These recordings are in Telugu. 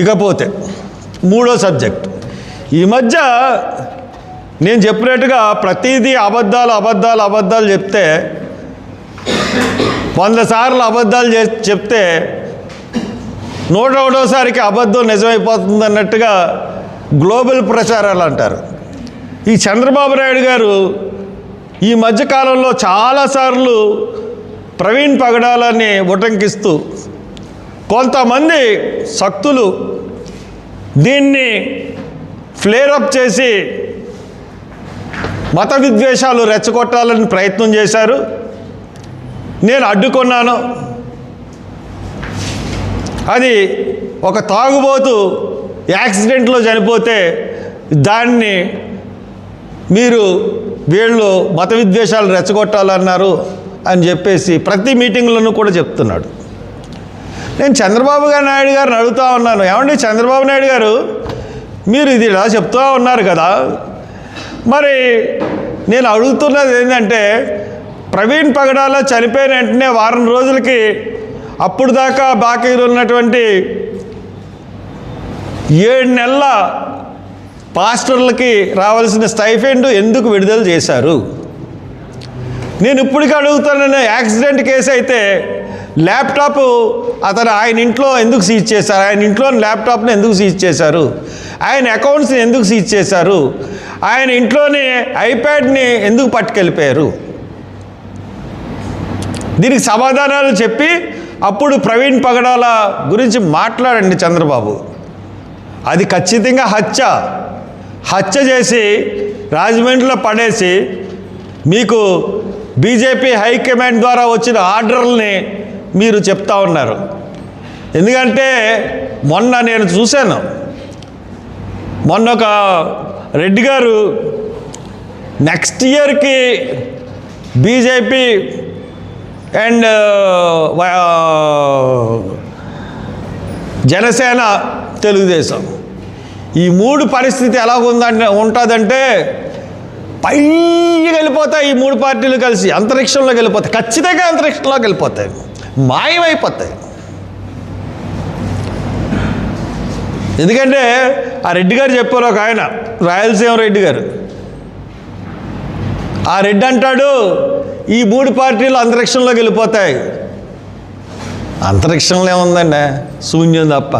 ఇకపోతే మూడో సబ్జెక్ట్. ఈ మధ్య నేను చెప్పినట్టుగా ప్రతిదీ అబద్ధాలు అబద్ధాలు అబద్ధాలు చెప్తే వంద సార్లు అబద్ధాలు చే చెప్తే నూట ఒకటోసారికి అబద్ధం నిజమైపోతుంది అన్నట్టుగా గ్లోబల్ ప్రచారాలు అంటారు. ఈ చంద్రబాబు నాయుడు గారు ఈ మధ్యకాలంలో చాలాసార్లు ప్రవీణ్ పగడాలని ఉటంకిస్తూ కొంతమంది శక్తులు దీన్ని ఫ్లేరప్ చేసి మత విద్వేషాలు రెచ్చగొట్టాలని ప్రయత్నం చేశారు. నేను అడ్డుకున్నాను. అది ఒక తాగుబోతు యాక్సిడెంట్లో చనిపోతే దాన్ని మీరు వీళ్ళు మత విద్వేషాలు రెచ్చగొట్టాలన్నారు అని చెప్పేసి ప్రతి మీటింగ్లను కూడా చెప్తున్నాడు. నేను చంద్రబాబు గారు నాయుడు గారిని అడుగుతా ఉన్నాను. ఏమండి చంద్రబాబు నాయుడు గారు? మీరు ఇది ఇలా చెప్తూ ఉన్నారు కదా. మరి నేను అడుగుతున్నది ఏంటంటే ప్రవీణ్ పగడాల చనిపోయిన వెంటనే వారం రోజులకి అప్పుడు దాకా బాకీలు ఉన్నటువంటి ఏడు నెలల పాస్టర్లకి రావాల్సిన స్టైఫెండ్ ఎందుకు విడుదల చేశారు? నేను ఇప్పటికీ అడుగుతున్నాను యాక్సిడెంట్ కేసు అయితే ల్యాప్టాప్ అతను ఆయన ఇంట్లో ఎందుకు సీజ్ చేశారు? ఆయన ఇంట్లో ల్యాప్టాప్ని ఎందుకు సీజ్ చేశారు? ఆయన అకౌంట్స్ని ఎందుకు సీజ్ చేశారు? ఆయన ఇంట్లోని ఐప్యాడ్ని ఎందుకు పట్టుకెళ్ళిపోయారు? దీనికి సమాధానాలు చెప్పి అప్పుడు ప్రవీణ్ పగడాల గురించి మాట్లాడండి చంద్రబాబు. అది ఖచ్చితంగా హత్య. హత్య చేసి రాజమండ్రిలో పడేసి మీకు బీజేపీ హైకమాండ్ ద్వారా వచ్చిన ఆర్డర్లని మీరు చెప్తా ఉన్నారు. ఎందుకంటే మొన్న నేను చూశాను. మొన్న ఒక రెడ్డి గారు నెక్స్ట్ ఇయర్కి బీజేపీ అండ్ జనసేన తెలుగుదేశం. ఈ మూడు పరిస్థితి ఎలా ఉందంటే ఉంటుందంటే పైకి వెళ్ళిపోతాయి ఈ మూడు పార్టీలు కలిసి అంతరిక్షంలోకి వెళ్ళిపోతాయి. ఖచ్చితంగా అంతరిక్షంలోకి వెళ్ళిపోతాయి. మాయమైపోతాయి. ఎందుకంటే ఆ రెడ్డి గారు చెప్పారు ఒక ఆయన రాయలసీమ రెడ్డి గారు. ఆ రెడ్డి అంటాడు ఈ మూడు పార్టీలు అంతరిక్షంలోకి వెళ్ళిపోతాయి. అంతరిక్షంలో ఏముందండి? శూన్యం తప్ప.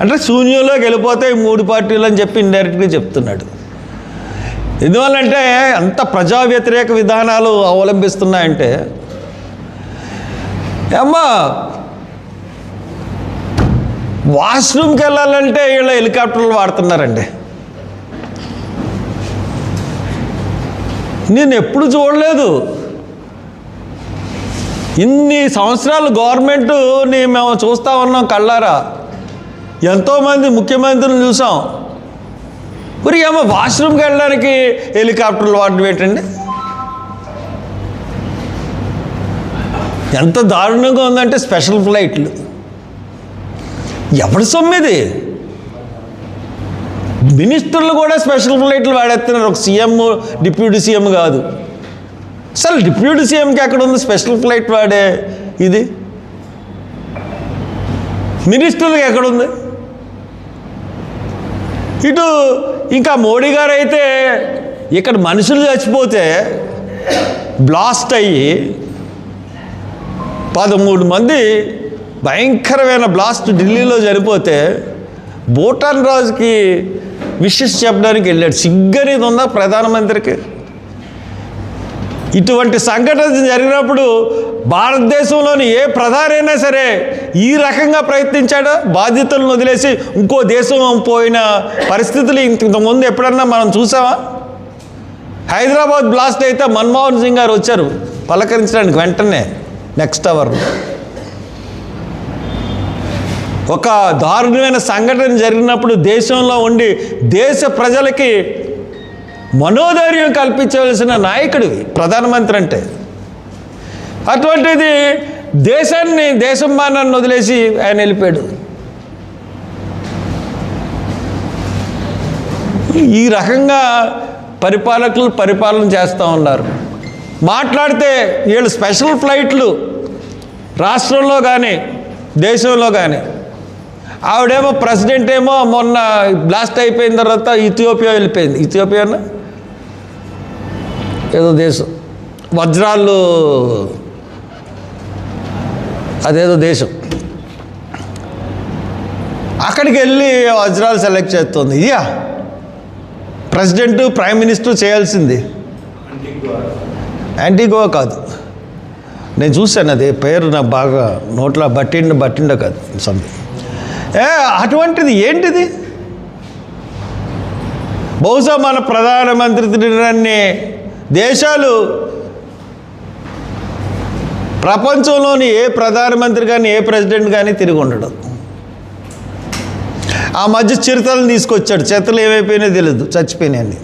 అంటే శూన్యంలోకి వెళ్ళిపోతాయి మూడు పార్టీలు అని చెప్పి ఇండైరెక్ట్గా చెప్తున్నాడు. ఎందువల్లంటే అంత ప్రజా వ్యతిరేక విధానాలు అవలంబిస్తున్నాయంటే అమ్మా వాష్రూమ్కి వెళ్ళాలంటే వీళ్ళ హెలికాప్టర్లు వాడుతున్నారండి. నేను ఎప్పుడు చూడలేదు. ఇన్ని సంవత్సరాలు గవర్నమెంట్ని మేము చూస్తూ ఉన్నాం కళ్ళారా. ఎంతోమంది ముఖ్యమంత్రులను చూసాం. మరి ఏమో వాష్రూమ్కి వెళ్ళడానికి హెలికాప్టర్లు వాడడం ఏంటండి? ఎంత దారుణంగా ఉందంటే స్పెషల్ ఫ్లైట్లు. ఎవరి సొమ్మిది? మినిస్టర్లు కూడా స్పెషల్ ఫ్లైట్లు వాడేస్తున్నారు. ఒక సీఎం డిప్యూటీ సీఎం కాదు. అసలు డిప్యూటీ సీఎంకి ఎక్కడ ఉంది స్పెషల్ ఫ్లైట్ వాడే ఇది? మినిస్టర్కి ఎక్కడుంది ఇటు ఇంకా మోడీ గారు అయితే ఇక్కడ మనుషులు చచ్చిపోతే బ్లాస్ట్ అయ్యి పదమూడు మంది భయంకరమైన బ్లాస్ట్ ఢిల్లీలో చనిపోతే భూటాన్ రాజుకి విషెస్ చెప్పడానికి వెళ్ళాడు. సిగ్గనేది ఉందా ప్రధానమంత్రికి? ఇటువంటి సంఘటన జరిగినప్పుడు భారతదేశంలోని ఏ ప్రధానైనా అయినా సరే ఈ రకంగా ప్రయత్నించాడా? బాధ్యతలను వదిలేసి ఇంకో దేశం పోయిన పరిస్థితులు ఇంతకుముందు ఎప్పుడన్నా మనం చూసామా హైదరాబాద్ బ్లాస్ట్ అయితే మన్మోహన్ సింగ్ గారు వచ్చారు పలకరించడానికి వెంటనే. నెక్స్ట్ అవర్ ఒక దారుణమైన సంఘటన జరిగినప్పుడు దేశంలో ఉండి దేశ ప్రజలకి మనోధైర్యం కల్పించవలసిన నాయకుడివి ప్రధానమంత్రి అంటే. అటువంటిది దేశాన్ని దేశం మానాన్ని వదిలేసి ఆయన వెళ్ళిపోయాడు. ఈ రకంగా పరిపాలకులు పరిపాలన చేస్తూ ఉన్నారు. మాట్లాడితే వీళ్ళు స్పెషల్ ఫ్లైట్లు రాష్ట్రంలో కానీ దేశంలో కానీ ఆవిడేమో ప్రెసిడెంట్ ఏమో మొన్న బ్లాస్ట్ అయిపోయిన తర్వాత ఇథియోపియా వెళ్ళిపోయింది. ఇథియోపియానా ఏదో దేశం. వజ్రాలు అదేదో దేశం. అక్కడికి వెళ్ళి వజ్రాలు సెలెక్ట్ చేస్తుంది. ఇయా ప్రెసిడెంట్ ప్రైమ్ మినిస్టర్ చేయాల్సింది. యాంటీగోవా కాదు. నేను చూశాను అది పేరు నాకు బాగా నోట్లో బట్టిండ బట్టిండ కాదు సంథింగ్ ఏ అటువంటిది ఏంటిది? బహుశా మన ప్రధానమంత్రి తిరిగినన్ని దేశాలు ప్రపంచంలోని ఏ ప్రధానమంత్రి కానీ ఏ ప్రెసిడెంట్ కానీ తిరిగి ఉండడం. ఆ మధ్య చిరుతలను తీసుకొచ్చాడు. చెత్తలు ఏమైపోయినాయో తెలియదు చచ్చిపోయినాయని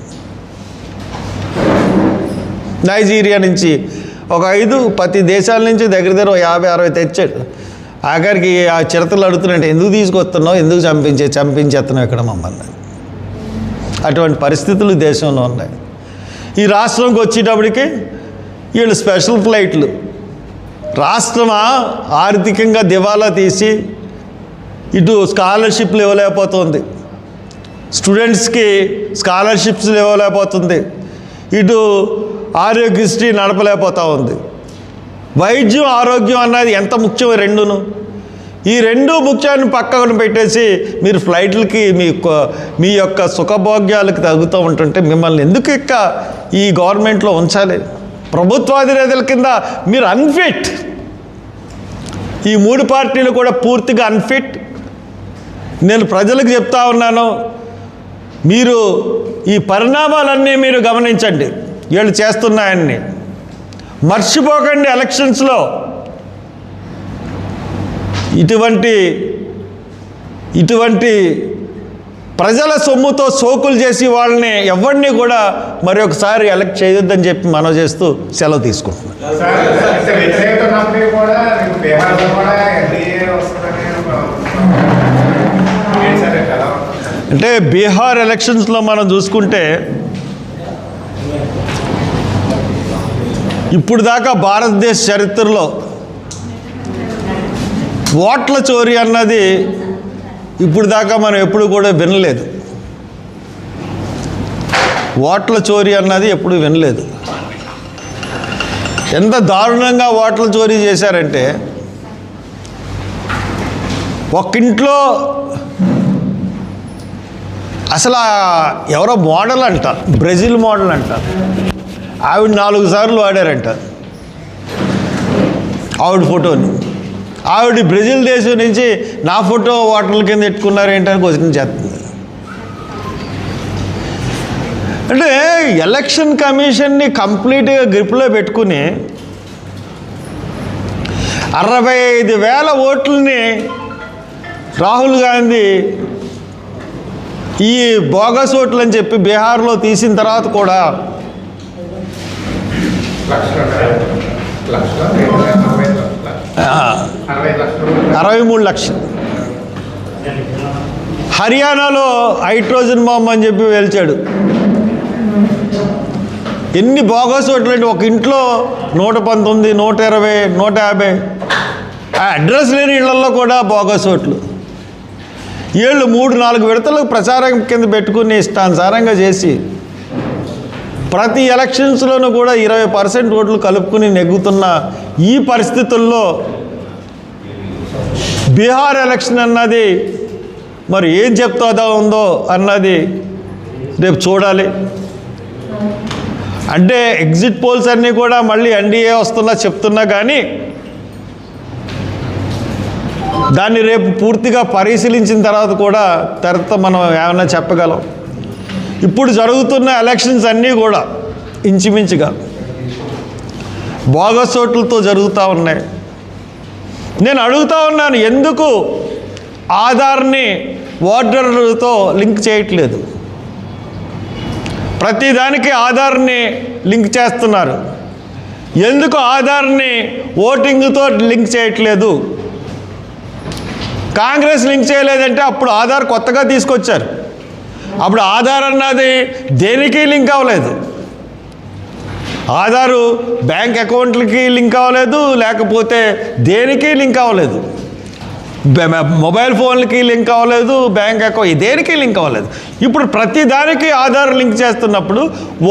నైజీరియా నుంచి ఒక ఐదు ప్రతి దేశాల నుంచి దగ్గర దగ్గర ఒక యాభై అరవై తెచ్చాడు. ఆఖరికి ఆ చిరతలు అడుగుతున్నట్టు ఎందుకు తీసుకొస్తున్నావు? ఎందుకు చంపించే చంపించేస్తున్నావు ఇక్కడ మమ్మల్ని? అటువంటి పరిస్థితులు దేశంలో ఉన్నాయి. ఈ రాష్ట్రంకి వచ్చేటప్పటికి వీళ్ళు స్పెషల్ ఫ్లైట్లు. రాష్ట్రమా ఆర్థికంగా దివాలా తీసి ఇటు స్కాలర్షిప్లు ఇవ్వలేకపోతుంది స్టూడెంట్స్కి స్కాలర్షిప్స్ ఇవ్వలేకపోతుంది ఇటు ఆరోగ్యశ్రీ నడపలేకపోతూ ఉంది. వైద్యం ఆరోగ్యం అన్నది ఎంత ముఖ్యం రెండును. ఈ రెండు ముఖ్యాన్ని పక్కన పెట్టేసి మీరు ఫ్లైట్లకి మీ మీ యొక్క సుఖభోగ్యాలకు తగ్గుతూ ఉంటుంటే మిమ్మల్ని ఎందుకు ఇక్క ఈ గవర్నమెంట్లో ఉంచాలి? ప్రభుత్వాధినేతల కింద మీరు అన్ఫిట్. ఈ మూడు పార్టీలు కూడా పూర్తిగా అన్ఫిట్. నేను ప్రజలకు చెప్తా ఉన్నాను మీరు ఈ పరిణామాలన్నీ మీరు గమనించండి. వీళ్ళు చేస్తున్నాయన్ని మర్చిపోకండి ఎలక్షన్స్లో. ఇటువంటి ఇటువంటి ప్రజల సొమ్ముతో సోకులు చేసి వాళ్ళని ఎవరిని కూడా మరి ఒకసారి ఎలక్ట్ చేయొద్దని చెప్పి మనం చేస్తూ సెలవు తీసుకుంటున్నాం. అంటే బీహార్ ఎలక్షన్స్లో మనం చూసుకుంటే ఇప్పుడు దాకా భారతదేశ చరిత్రలో ఓట్ల చోరీ అన్నది ఇప్పుడు దాకా మనం ఎప్పుడు కూడా వినలేదు. ఓట్ల చోరీ అన్నది ఎప్పుడు వినలేదు. ఎంత దారుణంగా ఓట్ల చోరీ చేశారంటే ఒక్కింట్లో అసలు ఎవరో మోడల్ అంట బ్రెజిల్ మోడల్ అంట ఆవిడ నాలుగు సార్లు ఆడారంట ఆవిడ ఫోటోని. ఆవిడ బ్రెజిల్ దేశం నుంచి నా ఫోటో ఓటర్ల కింద పెట్టుకున్నారు ఏంటని క్వశ్చన్ చేస్తుంది. అంటే ఎలక్షన్ కమిషన్ని కంప్లీట్గా గ్రిప్లో పెట్టుకుని అరవై ఐదు వేల ఓట్లని రాహుల్ గాంధీ ఈ బోగస్ ఓట్లు అని చెప్పి బీహార్లో తీసిన తర్వాత కూడా అరవై మూడు లక్షలు హర్యానాలో హైడ్రోజన్ బాంబ్ అని చెప్పి వెలిచాడు. ఎన్ని బోగస్ ఓట్లు ఒక ఇంట్లో నూట పంతొమ్మిది నూట ఇరవై నూట యాభై. ఆ అడ్రస్ లేని ఇళ్ళలో కూడా బోగస్ ఓట్లు ఏళ్ళు మూడు నాలుగు విడతలు ప్రచారం కింద పెట్టుకుని ఇష్టానుసారంగా చేసి ప్రతి ఎలక్షన్స్లోనూ కూడా ఇరవై పర్సెంట్ ఓట్లు కలుపుకుని నెగ్గుతున్న ఈ పరిస్థితుల్లో బీహార్ ఎలక్షన్ అన్నది మరి ఏం చెప్తుందో ఉందో అన్నది రేపు చూడాలి. అంటే ఎగ్జిట్ పోల్స్ అన్నీ కూడా మళ్ళీ ఎన్డీఏ వస్తున్నా చెప్తున్నా కానీ దాన్ని రేపు పూర్తిగా పరిశీలించిన తర్వాత కూడా తర్వాత మనం ఏమైనా చెప్పగలం. ఇప్పుడు జరుగుతున్న ఎలక్షన్స్ అన్నీ కూడా ఇంచుమించుగా బోగస్ జరుగుతూ ఉన్నాయి. నేను అడుగుతా ఉన్నాను ఎందుకు ఆధార్ని ఓటర్లతో లింక్ చేయట్లేదు? ప్రతిదానికి ఆధార్ని లింక్ చేస్తున్నారు. ఎందుకు ఆధార్ని ఓటింగ్తో లింక్ చేయట్లేదు? కాంగ్రెస్ లింక్ చేయలేదంటే అప్పుడు ఆధార్ కొత్తగా తీసుకొచ్చారు. అప్పుడు ఆధార్ అన్నది దేనికి లింక్ అవ్వలేదు? ఆధారు బ్యాంక్ అకౌంట్లకి లింక్ అవ్వలేదు లేకపోతే దేనికి లింక్ అవ్వలేదు? మొబైల్ ఫోన్లకి లింక్ అవ్వలేదు బ్యాంక్ అకౌంట్ దేనికి లింక్ అవ్వలేదు? ఇప్పుడు ప్రతి దానికి ఆధార్ లింక్ చేస్తున్నప్పుడు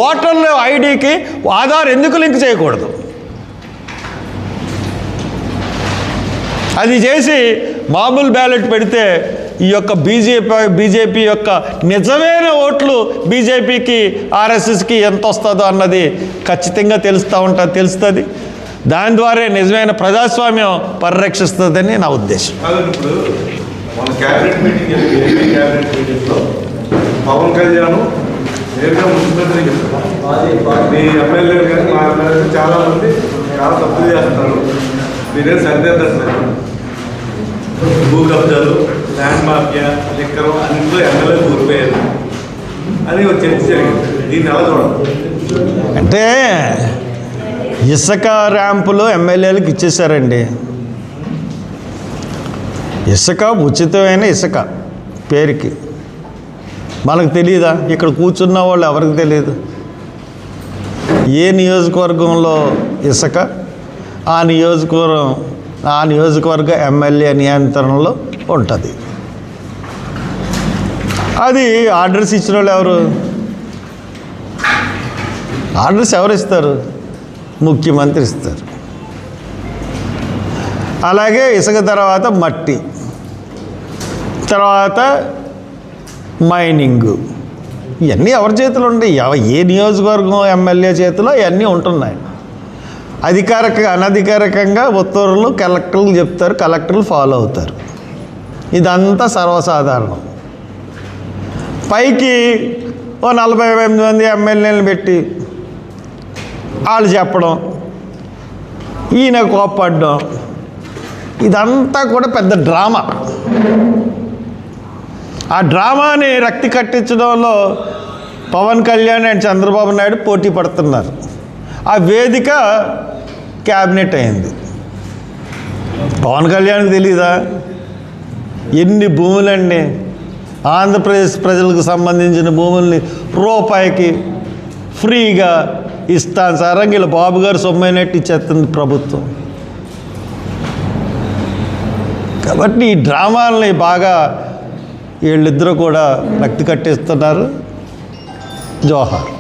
ఓటర్ ఐడికి ఆధార్ ఎందుకు లింక్ చేయకూడదు? అది చేసి మామూలు బ్యాలెట్ పెడితే ఈ యొక్క బీజేపీ బీజేపీ యొక్క నిజమైన ఓట్లు బీజేపీకి ఆర్ఎస్ఎస్కి ఎంత వస్తుందో అన్నది ఖచ్చితంగా తెలుస్తూ ఉంటుంది తెలుస్తుంది. దాని ద్వారా నిజమైన ప్రజాస్వామ్యం పరిరక్షిస్తుందని నా ఉద్దేశం. పవన్ కళ్యాణ్ నేరుగా ముఖ్యమంత్రి మీ ఎమ్మెల్యేలు కానీ మా ఎమ్మెల్యేలు చాలా మంది చాలా తప్పులు చేస్తున్నారు. మీరేం భూ కబ్జాలు ల్యాండ్ మాఫియా లిక్కరం అన్నింటిలో ఎమ్మెల్యే కూలిపోయారు. అని ఒక చర్చ జరిగింది. దీన్ని ఎలా చూడండి అంటే ఇసుక ర్యాంపులు ఎమ్మెల్యేలకు ఇచ్చేశారండి. ఇసుక ఉచితమైన ఇసుక పేరుకి. మనకు తెలియదా ఇక్కడ కూర్చున్న వాళ్ళు ఎవరికి తెలియదు ఏ నియోజకవర్గంలో ఇసుక? ఆ నియోజకవర్గం ఆ నియోజకవర్గ ఎమ్మెల్యే నియంత్రణలో ఉంటుంది. అది ఆర్డర్స్ ఇచ్చిన వాళ్ళు ఎవరు? ఆర్డర్స్ ఎవరు ఇస్తారు? ముఖ్యమంత్రి ఇస్తారు. అలాగే ఇసుక తర్వాత మట్టి తర్వాత మైనింగ్. ఇవన్నీ ఎవరి చేతిలో ఉంటాయి ఏ నియోజకవర్గం ఎమ్మెల్యే చేతిలో ఇవన్నీ ఉంటున్నాయి. అధికారిక అనధికారికంగా ఉత్తర్వులు కలెక్టర్లు చెప్తారు కలెక్టర్లు ఫాలో అవుతారు. ఇదంతా సర్వసాధారణం. పైకి ఓ నలభై ఎనిమిది మంది ఎమ్మెల్యేలను పెట్టి వాళ్ళు చెప్పడం ఈయన కోప్పడడం ఇదంతా కూడా పెద్ద డ్రామా. ఆ డ్రామాని రక్తి కట్టించడంలో పవన్ కళ్యాణ్ అండ్ చంద్రబాబు నాయుడు పోటీ పడుతున్నారు. ఆ వేదిక క్యాబినెట్ అయింది. పవన్ కళ్యాణ్కి తెలీదా? ఎన్ని భూములండి ఆంధ్రప్రదేశ్ ప్రజలకు సంబంధించిన భూముల్ని రూపాయికి ఫ్రీగా ఇస్తాను సార్. వీళ్ళ బాబు గారు సొమ్మైనట్టు ఇచ్చేస్తుంది ప్రభుత్వం. కాబట్టి ఈ డ్రామాలని బాగా వీళ్ళిద్దరూ కూడా భక్తి కట్టిస్తున్నారు. జోహార్.